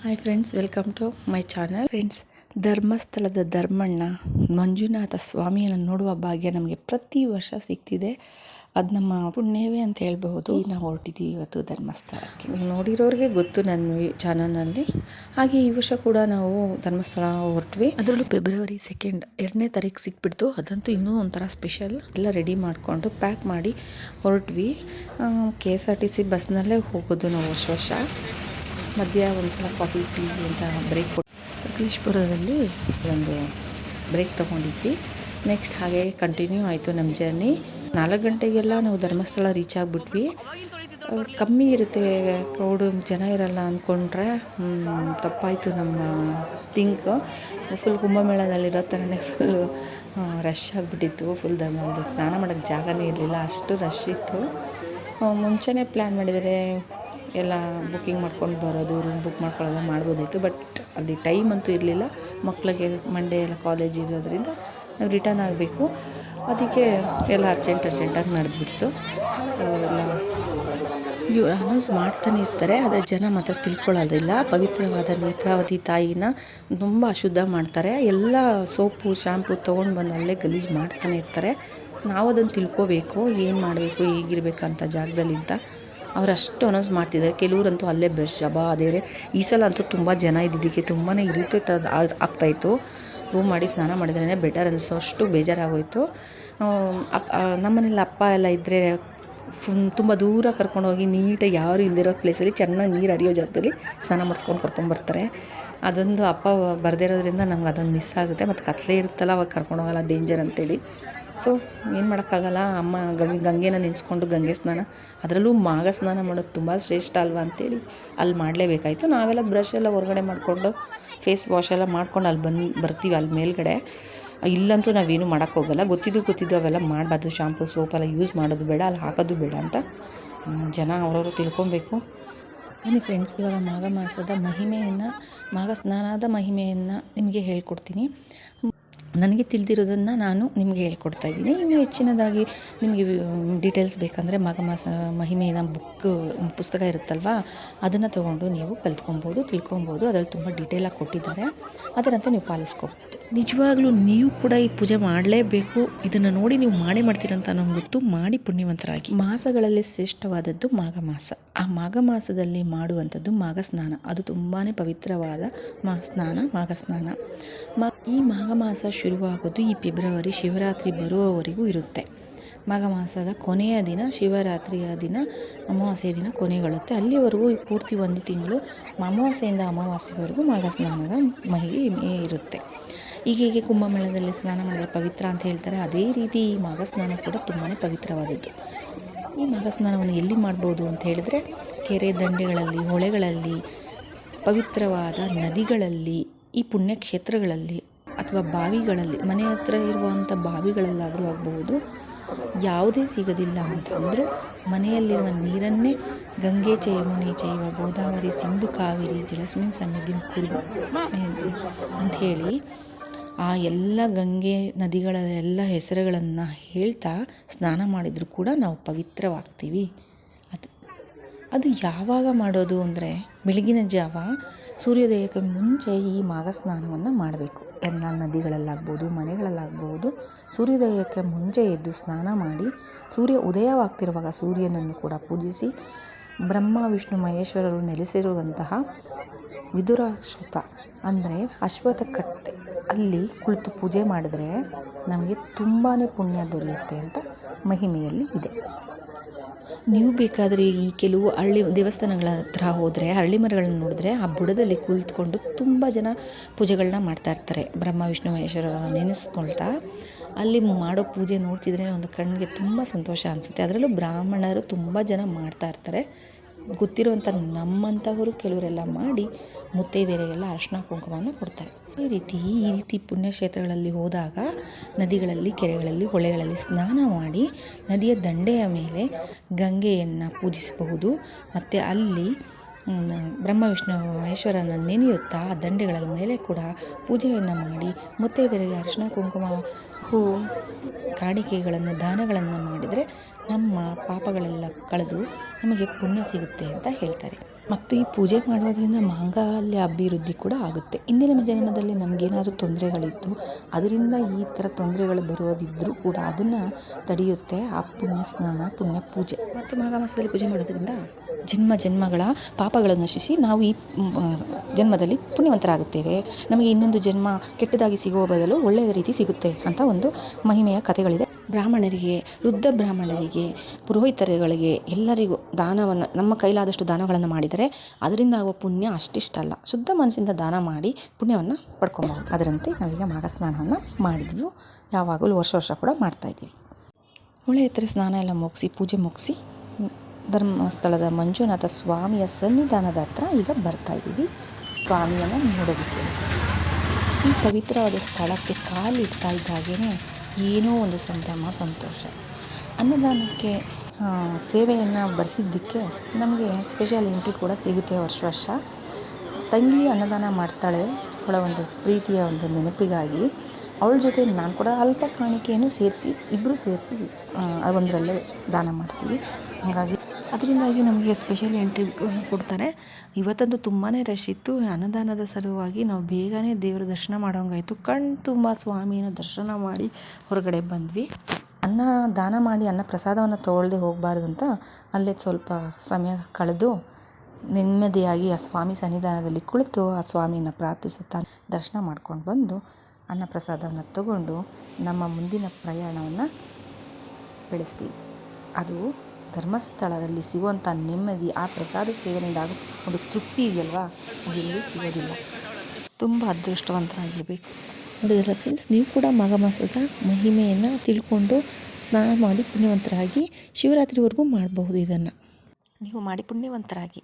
Hi friends welcome to my channel friends ಧರ್ಮಸ್ಥಳದ ಧರ್ಮಣ್ಣ ಮಂಜುನಾಥ ಸ್ವಾಮಿಯನ್ನು ನೋಡುವ ಭಾಗ್ಯ ನಮಗೆ ಪ್ರತಿ ವರ್ಷ ಸಿಗ್ತಿದೆ. ಅದು ನಮ್ಮ ಪುಣ್ಯವೇ ಅಂತ ಹೇಳ್ಬಹುದು. ನಾವು ಹೊರಟಿದ್ದೀವಿ ಇವತ್ತು ಧರ್ಮಸ್ಥಳಕ್ಕೆ. ನೀವು ನೋಡಿರೋರಿಗೆ ಗೊತ್ತು ನನ್ನ ಚಾನಲ್ನಲ್ಲಿ. ಹಾಗೆ ಈ ವರ್ಷ ಕೂಡ ನಾವು ಧರ್ಮಸ್ಥಳ ಹೊರಟ್ವಿ. ಅದರಲ್ಲೂ ಫೆಬ್ರವರಿ ಸೆಕೆಂಡ್ ಎರಡನೇ ತಾರೀಕು ಸಿಕ್ಬಿಡ್ತು. ಅದಂತೂ ಇನ್ನೂ ಒಂಥರ ಸ್ಪೆಷಲ್ ಎಲ್ಲ ರೆಡಿ ಮಾಡಿಕೊಂಡು ಪ್ಯಾಕ್ ಮಾಡಿ ಹೊರಟ್ವಿ. K S R T C ಬಸ್ನಲ್ಲೇ ಹೋಗೋದು ನಾವು ವರ್ಷ ವರ್ಷ. ಮಧ್ಯ ಒಂದು ಸಲ ಕಾಫಿ ಟೀ ಅಂತ ಬ್ರೇಕ್ ಕೊಟ್ಟು ಸಕಲೇಶ್ಪುರದಲ್ಲಿ ಒಂದು ಬ್ರೇಕ್ ತೊಗೊಂಡಿದ್ವಿ. ನೆಕ್ಸ್ಟ್ ಹಾಗೆ ಕಂಟಿನ್ಯೂ ಆಯಿತು ನಮ್ಮ ಜರ್ನಿ. ನಾಲ್ಕು ಗಂಟೆಗೆಲ್ಲ ನಾವು ಧರ್ಮಸ್ಥಳ ರೀಚ್ ಆಗಿಬಿಟ್ವಿ. ಕಮ್ಮಿ ಇರುತ್ತೆ. ಕ್ರೌಡು ಜನ ಇರಲ್ಲ ಅಂದ್ಕೊಂಡ್ರೆ ತಪ್ಪಾಯಿತು ನಮ್ಮ ಥಿಂಕ್. ಫುಲ್ ಕುಂಭಮೇಳದಲ್ಲಿರೋ ಥರನೇ ಫುಲ್ಲು ರಶ್ ಆಗಿಬಿಟ್ಟಿತ್ತು. ಫುಲ್ ಧರ್ಮದಲ್ಲಿ ಸ್ನಾನ ಮಾಡೋಕ್ಕೆ ಜಾಗನೇ ಇರಲಿಲ್ಲ. ಅಷ್ಟು ರಶ್ ಇತ್ತು. ಮುಂಚೆನೇ ಪ್ಲ್ಯಾನ್ ಮಾಡಿದರೆ ಎಲ್ಲ ಬುಕ್ಕಿಂಗ್ ಮಾಡ್ಕೊಂಡು ಬರೋದು ರೂಮ್ ಬುಕ್ ಮಾಡ್ಕೊಳ್ಳೋದು ಮಾಡ್ಬೋದಾಯಿತು. ಬಟ್ ಅಲ್ಲಿ ಟೈಮ್ ಅಂತೂ ಇರಲಿಲ್ಲ. ಮಕ್ಕಳಿಗೆ ಮಂಡೇ ಎಲ್ಲ ಕಾಲೇಜ್ ಇರೋದ್ರಿಂದ ನಾವು ರಿಟರ್ನ್ ಆಗಬೇಕು. ಅದಕ್ಕೆ ಎಲ್ಲ ಅರ್ಜೆಂಟ್ ಅರ್ಜೆಂಟಾಗಿ ನಡೆದ್ಬಿಡ್ತು. ಸೊ ಎಲ್ಲ ಇವ್ರು ಅನೌನ್ಸ್ ಮಾಡ್ತಾನೆ ಇರ್ತಾರೆ, ಆದರೆ ಜನ ಮಾತ್ರ ತಿಳ್ಕೊಳ್ಳೋದಿಲ್ಲ. ಪವಿತ್ರವಾದ ನೇತ್ರಾವತಿ ತಾಯಿನ ತುಂಬ ಅಶುದ್ಧ ಮಾಡ್ತಾರೆ. ಎಲ್ಲ ಸೋಪು ಶ್ಯಾಂಪು ತೊಗೊಂಡು ಬಂದು ಅಲ್ಲೇ ಗಲೀಜು ಮಾಡ್ತಾನೆ ಇರ್ತಾರೆ. ನಾವು ಅದನ್ನು ತಿಳ್ಕೋಬೇಕು, ಏನು ಮಾಡಬೇಕು, ಹೇಗಿರ್ಬೇಕಂತ ಜಾಗದಲ್ಲಿ ಅಂತ ಅವ್ರು ಅಷ್ಟು ಅನೌನ್ಸ್ ಮಾಡ್ತಿದ್ದಾರೆ. ಕೆಲವ್ರಂತೂ ಅಲ್ಲೇ ಬೆಸ್ಟ್ ಜಬಾ ದೇವರೇ, ಈ ಸಲ ಅಂತೂ ತುಂಬ ಜನ ಇದ್ದಿದ್ದಕ್ಕೆ ತುಂಬಾ ಇರಿಟೇಟ್ ಆಗ್ತಾಯಿತ್ತು. ರೂಮ್ ಮಾಡಿ ಸ್ನಾನ ಮಾಡಿದ್ರೇ ಬೆಟರ್ ಅನಿಸೋ ಅಷ್ಟು ಬೇಜಾರಾಗೋಯಿತು. ನಮ್ಮನೇಲಿ ಅಪ್ಪ ಎಲ್ಲ ಇದ್ದರೆ ಫುಲ್ ತುಂಬ ದೂರ ಕರ್ಕೊಂಡೋಗಿ ನೀಟಾಗಿ ಯಾರು ಇಲ್ದಿರೋ ಪ್ಲೇಸಲ್ಲಿ ಚೆನ್ನಾಗಿ ನೀರು ಹರಿಯೋ ಜಾಗದಲ್ಲಿ ಸ್ನಾನ ಮಾಡಿಸ್ಕೊಂಡು ಕರ್ಕೊಂಬರ್ತಾರೆ ಅದೊಂದು ಅಪ್ಪ ಬರದೇ ಇರೋದ್ರಿಂದ ನಮ್ಗೆ ಅದೊಂದು ಮಿಸ್ ಆಗುತ್ತೆ. ಮತ್ತು ಕತ್ಲೆ ಇರುತ್ತಲ್ಲ, ಅವಾಗ ಕರ್ಕೊಂಡೋಗಲ್ಲ ಡೇಂಜರ್ ಅಂತೇಳಿ. ಸೊ ಏನು ಮಾಡೋಕ್ಕಾಗಲ್ಲ? ಅಮ್ಮ ಗಂಗೆ, ಗಂಗೆನ ನೆನೆಸ್ಕೊಂಡು ಗಂಗೆ ಸ್ನಾನ. ಅದರಲ್ಲೂ ಮಾಘ ಸ್ನಾನ ಮಾಡೋದು ತುಂಬ ಶ್ರೇಷ್ಠ ಅಲ್ವಾ ಅಂತೇಳಿ ಅಲ್ಲಿ ಮಾಡಲೇಬೇಕಾಯಿತು. ನಾವೆಲ್ಲ ಬ್ರಷ್ ಎಲ್ಲ ಹೊರಗಡೆ ಮಾಡಿಕೊಂಡು ಫೇಸ್ ವಾಶ್ ಎಲ್ಲ ಮಾಡ್ಕೊಂಡು ಅಲ್ಲಿ ಬಂದು, ಬರ್ತೀವಿ ಅಲ್ಲಿ ಮೇಲ್ಗಡೆ. ಇಲ್ಲಂತೂ ನಾವೇನು ಮಾಡೋಕ್ಕೋಗಲ್ಲ ಗೊತ್ತಿದ್ದು ಗೊತ್ತಿದ್ದು ಅವೆಲ್ಲ ಮಾಡಬಾರ್ದು. ಶಾಂಪು ಸೋಪೆಲ್ಲ ಯೂಸ್ ಮಾಡೋದು ಬೇಡ, ಅಲ್ಲಿ ಹಾಕೋದು ಬೇಡ ಅಂತ ಜನ ಅವರವರು ತಿಳ್ಕೊಬೇಕು. ಬನ್ನಿ ಫ್ರೆಂಡ್ಸ್ ಇವಾಗ ಮಾಘ ಮಾಸದ ಮಹಿಮೆಯನ್ನು, ಮಾಘ ಸ್ನಾನದ ಮಹಿಮೆಯನ್ನು ನಿಮಗೆ ಹೇಳ್ಕೊಡ್ತೀನಿ. ನನಗೆ ತಿಳಿದಿರೋದನ್ನು ನಾನು ನಿಮಗೆ ಹೇಳ್ಕೊಡ್ತಾ ಇದ್ದೀನಿ. ಇನ್ನು ಹೆಚ್ಚಿನದಾಗಿ ನಿಮಗೆ ಡೀಟೇಲ್ಸ್ ಬೇಕಂದರೆ ಮಾಘ ಮಾಸ ಮಹಿಮೆಯ ಬುಕ್ ಪುಸ್ತಕ ಇರುತ್ತಲ್ವಾ, ಅದನ್ನು ತೊಗೊಂಡು ನೀವು ಕಲ್ತ್ಕೊಬೋದು, ತಿಳ್ಕೊಬೋದು. ಅದರಲ್ಲಿ ತುಂಬ ಡೀಟೇಲಾಗಿ ಕೊಟ್ಟಿದ್ದಾರೆ. ಅದರಂತೆ ನೀವು ಪಾಲಿಸ್ಕೋಬೋದು. ನಿಜವಾಗ್ಲೂ ನೀವು ಕೂಡ ಈ ಪೂಜೆ ಮಾಡಲೇಬೇಕು. ಇದನ್ನು ನೋಡಿ ನೀವು ಮಾಡೇ ಮಾಡ್ತೀರಂತ ನಂಗೆ ಗೊತ್ತು. ಮಾಡಿ ಪುಣ್ಯವಂತರಾಗಿ. ಮಾಸಗಳಲ್ಲಿ ಶ್ರೇಷ್ಠವಾದದ್ದು ಮಾಘ ಮಾಸ ಆ ಮಾಘ ಮಾಸದಲ್ಲಿ ಮಾಡುವಂಥದ್ದು ಮಾಘ ಸ್ನಾನ ಅದು ತುಂಬಾ ಪವಿತ್ರವಾದ ಮಾ ಸ್ನಾನ ಮಾಘ ಸ್ನಾನ ಮಾ ಈ ಮಾಘ ಮಾಸ ಶುರುವಾಗೋದು ಈ ಫೆಬ್ರವರಿ ಶಿವರಾತ್ರಿ ಬರುವವರೆಗೂ ಇರುತ್ತೆ. ಮಾಘ ಮಾಸದ ಕೊನೆಯ ದಿನ, ಶಿವರಾತ್ರಿಯ ದಿನ, ಅಮಾವಾಸ್ಯೆಯ ದಿನ ಕೊನೆಗೊಳ್ಳುತ್ತೆ ಅಲ್ಲಿವರೆಗೂ ಪೂರ್ತಿ ಒಂದು ತಿಂಗಳು ಅಮಾವಾಸ್ಯೆಯಿಂದ ಅಮಾವಾಸ್ಯೆವರೆಗೂ ಮಾಘ ಸ್ನಾನದ ಮಹಿಮೆ ಇರುತ್ತೆ. ಈಗ ಹೀಗೆ ಕುಂಭಮೇಳದಲ್ಲಿ ಸ್ನಾನ ಮಾಡಿದರೆ ಪವಿತ್ರ ಅಂತ ಹೇಳ್ತಾರೆ. ಅದೇ ರೀತಿ ಈ ಮಾಘ ಸ್ನಾನ ಕೂಡ ತುಂಬಾ ಪವಿತ್ರವಾದದ್ದು. ಈ ಮಾಘ ಸ್ನಾನವನ್ನು ಎಲ್ಲಿ ಮಾಡ್ಬೋದು ಅಂತ ಹೇಳಿದ್ರೆ ಕೆರೆ ದಂಡೆಗಳಲ್ಲಿ, ಹೊಳೆಗಳಲ್ಲಿ, ಪವಿತ್ರವಾದ ನದಿಗಳಲ್ಲಿ, ಈ ಪುಣ್ಯಕ್ಷೇತ್ರಗಳಲ್ಲಿ ಅಥವಾ ಬಾವಿಗಳಲ್ಲಿ, ಮನೆ ಹತ್ರ ಇರುವಂಥ ಬಾವಿಗಳಲ್ಲಾದರೂ ಆಗಬಹುದು. ಯಾವುದೇ ಸಿಗೋದಿಲ್ಲ ಅಂತಂದರೂ ಮನೆಯಲ್ಲಿರುವ ನೀರನ್ನೇ ಗಂಗೆ ಚ ಯಮುನೆ ಚೈವ ಗೋದಾವರಿ ಸಿಂಧು ಕಾವೇರಿ ಜಲಸ್ಮಿನ್ ಸನ್ನಿಧಿ ಕುರು ಅಂಥೇಳಿ ಆ ಎಲ್ಲ ಗಂಗೆ ನದಿಗಳ ಎಲ್ಲ ಹೆಸರುಗಳನ್ನು ಹೇಳ್ತಾ ಸ್ನಾನ ಮಾಡಿದರೂ ಕೂಡ ನಾವು ಪವಿತ್ರವಾಗ್ತೀವಿ. ಅದು ಅದು ಯಾವಾಗ ಮಾಡೋದು ಅಂದರೆ ಬೆಳಗಿನ ಜಾವ ಸೂರ್ಯೋದಯಕ್ಕೆ ಮುಂಚೆ ಈ ಮಾಘ ಸ್ನಾನವನ್ನು ಮಾಡಬೇಕು. ಎಲ್ಲ ನದಿಗಳಲ್ಲಾಗ್ಬೋದು, ಮನೆಗಳಲ್ಲಾಗ್ಬೋದು, ಸೂರ್ಯೋದಯಕ್ಕೆ ಮುಂಚೆ ಎದ್ದು ಸ್ನಾನ ಮಾಡಿ, ಸೂರ್ಯ ಉದಯವಾಗ್ತಿರುವಾಗ ಸೂರ್ಯನನ್ನು ಕೂಡ ಪೂಜಿಸಿ, ಬ್ರಹ್ಮ, ವಿಷ್ಣು, ಮಹೇಶ್ವರರು ನೆಲೆಸಿರುವಂತಹ ವಿದುರಾಶ್ವತ ಅಂದರೆ ಅಶ್ವಥ ಕಟ್ಟೆ ಅಲ್ಲಿ ಕುಳಿತು ಪೂಜೆ ಮಾಡಿದ್ರೆ ನಮಗೆ ತುಂಬಾ ಪುಣ್ಯ ದೊರೆಯುತ್ತೆ ಅಂತ ಮಹಿಮೆಯಲ್ಲಿ ಇದೆ. ನೀವು ಬೇಕಾದರೆ ಈ ಕೆಲವು ಹಳ್ಳಿ ದೇವಸ್ಥಾನಗಳ ಹತ್ರ ಹೋದರೆ, ಹಳ್ಳಿ ಮರಗಳನ್ನು ನೋಡಿದ್ರೆ ಆ ಬುಡದಲ್ಲಿ ಕುಳಿತುಕೊಂಡು ತುಂಬ ಜನ ಪೂಜೆಗಳನ್ನ ಮಾಡ್ತಾ ಇರ್ತಾರೆ. ಬ್ರಹ್ಮ, ವಿಷ್ಣು, ಮಹೇಶ್ವರ ನೆನೆಸ್ಕೊಳ್ತಾ ಅಲ್ಲಿ ಮಾಡೋ ಪೂಜೆ ನೋಡ್ತಿದ್ರೆ ಒಂದು ಕಣ್ಣಿಗೆ ತುಂಬ ಸಂತೋಷ ಅನಿಸುತ್ತೆ. ಅದರಲ್ಲೂ ಬ್ರಾಹ್ಮಣರು ತುಂಬ ಜನ ಮಾಡ್ತಾ ಇರ್ತಾರೆ. ಗೊತ್ತಿರುವಂಥ ನಮ್ಮಂಥವರು ಕೆಲವರೆಲ್ಲ ಮಾಡಿ ಮುತ್ತೈದೆಯರಿಗೆಲ್ಲ ಅರ್ಶಿನ ಕುಂಕುಮವನ್ನು ಕೊಡ್ತಾರೆ. ಈ ರೀತಿ ಈ ರೀತಿ ಪುಣ್ಯಕ್ಷೇತ್ರಗಳಲ್ಲಿ ಹೋದಾಗ ನದಿಗಳಲ್ಲಿ, ಕೆರೆಗಳಲ್ಲಿ, ಹೊಳೆಗಳಲ್ಲಿ ಸ್ನಾನ ಮಾಡಿ ನದಿಯ ದಂಡೆಯ ಮೇಲೆ ಗಂಗೆಯನ್ನು ಪೂಜಿಸಬಹುದು. ಮತ್ತು ಅಲ್ಲಿ ಬ್ರಹ್ಮ, ವಿಷ್ಣು, ಮಹೇಶ್ವರನ ನೆನೆಯುತ್ತಾ ಆ ದಂಡೆಗಳ ಮೇಲೆ ಕೂಡ ಪೂಜೆಯನ್ನು ಮಾಡಿ ಮುತ್ತೈದೆಯರಿಗೆ ಅರಿಶಿನ ಕುಂಕುಮ, ಹೂ, ಕಾಣಿಕೆಗಳನ್ನು, ದಾನಗಳನ್ನು ಮಾಡಿದರೆ ನಮ್ಮ ಪಾಪಗಳೆಲ್ಲ ಕಳೆದು ನಮಗೆ ಪುಣ್ಯ ಸಿಗುತ್ತೆ ಅಂತ ಹೇಳ್ತಾರೆ. ಮತ್ತು ಈ ಪೂಜೆ ಮಾಡೋದರಿಂದ ಮಾಂಗಲ್ಯ ಅಭಿವೃದ್ಧಿ ಕೂಡ ಆಗುತ್ತೆ. ಇಂದಿನ ಜನ್ಮದಲ್ಲಿ ನಮಗೇನಾದ್ರೂ ತೊಂದರೆಗಳಿತ್ತು, ಅದರಿಂದ ಈ ಥರ ತೊಂದರೆಗಳು ಬರೋದಿದ್ದರೂ ಕೂಡ ಅದನ್ನು ತಡೆಯುತ್ತೆ ಆ ಪುಣ್ಯ ಸ್ನಾನ, ಪುಣ್ಯ ಪೂಜೆ. ಮತ್ತು ಮಾಘ ಮಾಸದಲ್ಲಿ ಪೂಜೆ ಮಾಡೋದ್ರಿಂದ ಜನ್ಮ ಜನ್ಮಗಳ ಪಾಪಗಳನ್ನು ನಶಿಸಿ ನಾವು ಈ ಜನ್ಮದಲ್ಲಿ ಪುಣ್ಯವಂತರಾಗುತ್ತೇವೆ. ನಮಗೆ ಇನ್ನೊಂದು ಜನ್ಮ ಕೆಟ್ಟದಾಗಿ ಸಿಗುವ ಬದಲು ಒಳ್ಳೆಯ ರೀತಿ ಸಿಗುತ್ತೆ ಅಂತ ಒಂದು ಮಹಿಮೆಯ ಕಥೆಗಳಿದೆ. ಬ್ರಾಹ್ಮಣರಿಗೆ, ವೃದ್ಧ ಬ್ರಾಹ್ಮಣರಿಗೆ, ಪುರೋಹಿತರುಗಳಿಗೆ ಎಲ್ಲರಿಗೂ ದಾನವನ್ನು, ನಮ್ಮ ಕೈಲಾದಷ್ಟು ದಾನಗಳನ್ನು ಮಾಡಿದರೆ ಅದರಿಂದ ಆಗುವ ಪುಣ್ಯ ಅಷ್ಟಿಷ್ಟಲ್ಲ. ಶುದ್ಧ ಮನಸ್ಸಿಂದ ದಾನ ಮಾಡಿ ಪುಣ್ಯವನ್ನು ಪಡ್ಕೊಬಹುದು. ಅದರಂತೆ ನಾವೀಗ ಮಾಘ ಸ್ನಾನವನ್ನು ಮಾಡಿದ್ವಿ. ಯಾವಾಗಲೂ ವರ್ಷ ವರ್ಷ ಕೂಡ ಮಾಡ್ತಾಯಿದ್ದೀವಿ ಹೊಳೆ ಎತ್ತರ ಸ್ನಾನ ಎಲ್ಲ ಮುಗಿಸಿ, ಪೂಜೆ ಮುಗಿಸಿ, ಧರ್ಮಸ್ಥಳದ ಮಂಜುನಾಥ ಸ್ವಾಮಿಯ ಸನ್ನಿಧಾನದ ಹತ್ರ ಈಗ ಬರ್ತಾ ಇದ್ದೀವಿ. ಸ್ವಾಮಿಯನ್ನು ನೋಡೋದಕ್ಕೆ. ಈ ಪವಿತ್ರವಾದ ಸ್ಥಳಕ್ಕೆ ಕಾಲಿಡ್ತಾ ಇದ್ದಾಗೇ ಏನೋ ಒಂದು ಸಂಭ್ರಮ, ಸಂತೋಷ. ಅನ್ನದಾನಕ್ಕೆ ಸೇವೆಯನ್ನು ಬರೆಸಿದ್ದಕ್ಕೆ ನಮಗೆ ಸ್ಪೆಷಲ್ ಎಂಟ್ರಿ ಕೂಡ ಸಿಗುತ್ತೆ ವರ್ಷ ವರ್ಷ. ತಂಗಿ ಅನ್ನದಾನ ಮಾಡ್ತಾಳೆ ಅವಳ ಒಂದು ಪ್ರೀತಿಯ ಒಂದು ನೆನಪಿಗಾಗಿ. ಅವಳ ಜೊತೆ ನಾನು ಕೂಡ ಅಲ್ಪ ಕಾಣಿಕೆಯನ್ನು ಸೇರಿಸಿ ಇಬ್ಬರು ಸೇರಿಸಿ ಅದೊಂದರಲ್ಲೇ ದಾನ ಮಾಡ್ತೀವಿ. ಹಾಗಾಗಿ ಅದರಿಂದಾಗಿ ನಮಗೆ ಸ್ಪೆಷಲ್ ಎಂಟ್ರಿ ಕೊಡ್ತಾರೆ. ಇವತ್ತಂತೂ ತುಂಬಾ ರಶ್ ಇತ್ತು. ಅನ್ನದಾನದ ಸಲುವಾಗಿ ನಾವು ಬೇಗನೆ ದೇವರ ದರ್ಶನ ಮಾಡೋಂಗಾಯಿತು. ಕಣ್ ತುಂಬ ಸ್ವಾಮಿನ ದರ್ಶನ ಮಾಡಿ ಹೊರಗಡೆ ಬಂದ್ವಿ. ಅನ್ನ ದಾನ ಮಾಡಿ, ಅನ್ನ ಪ್ರಸಾದವನ್ನು ತೊಗೊಳ್ದೆ ಹೋಗಬಾರ್ದು ಅಂತ ಅಲ್ಲೇ ಸ್ವಲ್ಪ ಸಮಯ ಕಳೆದು ನೆಮ್ಮದಿಯಾಗಿ ಆ ಸ್ವಾಮಿ ಸನ್ನಿಧಾನದಲ್ಲಿ ಕುಳಿತು ಆ ಸ್ವಾಮಿಯನ್ನು ಪ್ರಾರ್ಥಿಸುತ್ತಾ ದರ್ಶನ ಮಾಡ್ಕೊಂಡು ಬಂದು ಅನ್ನ ಪ್ರಸಾದವನ್ನು ತಗೊಂಡು ನಮ್ಮ ಮುಂದಿನ ಪ್ರಯಾಣವನ್ನು ಬೆಳೆಸ್ತೀವಿ. ಅದು ಧರ್ಮಸ್ಥಳದಲ್ಲಿ ಸಿಗುವಂಥ ನೆಮ್ಮದಿ, ಆ ಪ್ರಸಾದ ಸೇವನೆಯಿಂದ ಒಂದು ತೃಪ್ತಿ ಇದೆಯಲ್ವಾ? ಅದೆಲ್ಲೂ ಸಿಗೋದಿಲ್ಲ. ತುಂಬ ಅದೃಷ್ಟವಂತರಾಗಿರಬೇಕು. ನೋಡಿದ್ರೆ ಫ್ರೆಂಡ್ಸ್ ನೀವು ಕೂಡ ಮಾಘ ಮಹಿಮೆಯನ್ನು ತಿಳ್ಕೊಂಡು ಸ್ನಾನ ಮಾಡಿ ಪುಣ್ಯವಂತರಾಗಿ ಶಿವರಾತ್ರಿವರೆಗೂ ಮಾಡಬಹುದು ಇದನ್ನು. ನೀವು ಮಾಡಿ ಪುಣ್ಯವಂತರಾಗಿ.